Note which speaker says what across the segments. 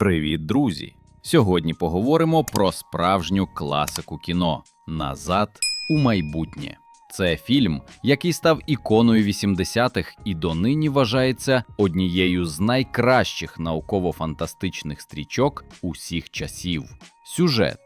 Speaker 1: Привіт, друзі! Сьогодні поговоримо про справжню класику кіно Назад у майбутнє. Це фільм, який став іконою 80-х і донині вважається однією з найкращих науково-фантастичних стрічок усіх часів. Сюжет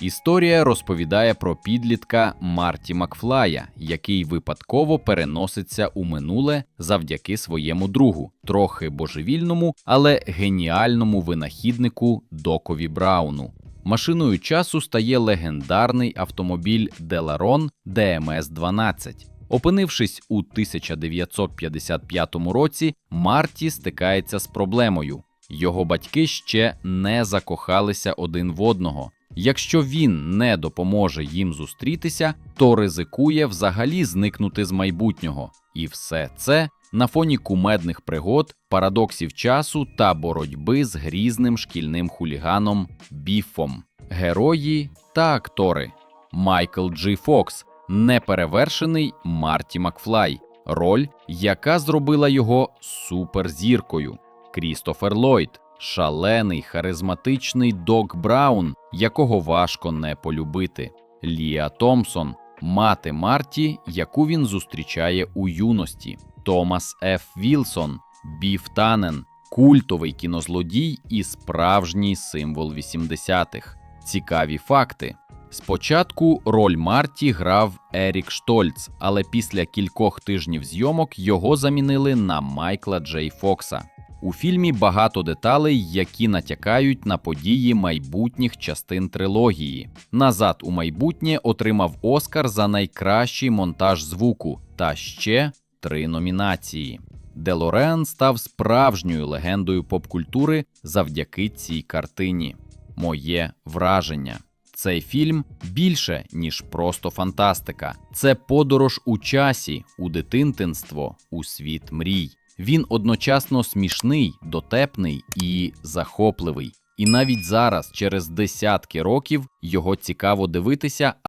Speaker 1: Історія розповідає про підлітка Марті Макфлая, який випадково переноситься у минуле завдяки своєму другу, трохи божевільному, але геніальному винахіднику Докові Брауну. Машиною часу стає легендарний автомобіль Деларон ДМС-12. Опинившись у 1955 році, Марті стикається з проблемою. Його батьки ще не закохалися один в одного. Якщо він не допоможе їм зустрітися, то ризикує взагалі зникнути з майбутнього. І все це на фоні кумедних пригод, парадоксів часу та боротьби з грізним шкільним хуліганом Біфом. Герої та актори Майкл Джей Фокс, неперевершений Марті Макфлай, роль, яка зробила його суперзіркою. Крістофер Ллойд, шалений, харизматичний Док Браун, якого важко не полюбити. Ліа Томпсон, мати Марті, яку він зустрічає у юності. Томас Ф. Вілсон, Біф Танен, культовий кінозлодій і справжній символ 80-х. Цікаві факти. Спочатку роль Марті грав Ерік Штольц, але після кількох тижнів зйомок його замінили на Майкла Джей Фокса. У фільмі багато деталей, які натякають на події майбутніх частин трилогії. Назад у майбутнє отримав Оскар за найкращий монтаж звуку та ще три номінації. Делореан став справжньою легендою поп-культури завдяки цій картині. Моє враження. Цей фільм більше, ніж просто фантастика. Це подорож у часі, у дитинтинство, у світ мрій. Він одночасно смішний, дотепний і захопливий. І навіть зараз, через десятки років, його цікаво дивитися,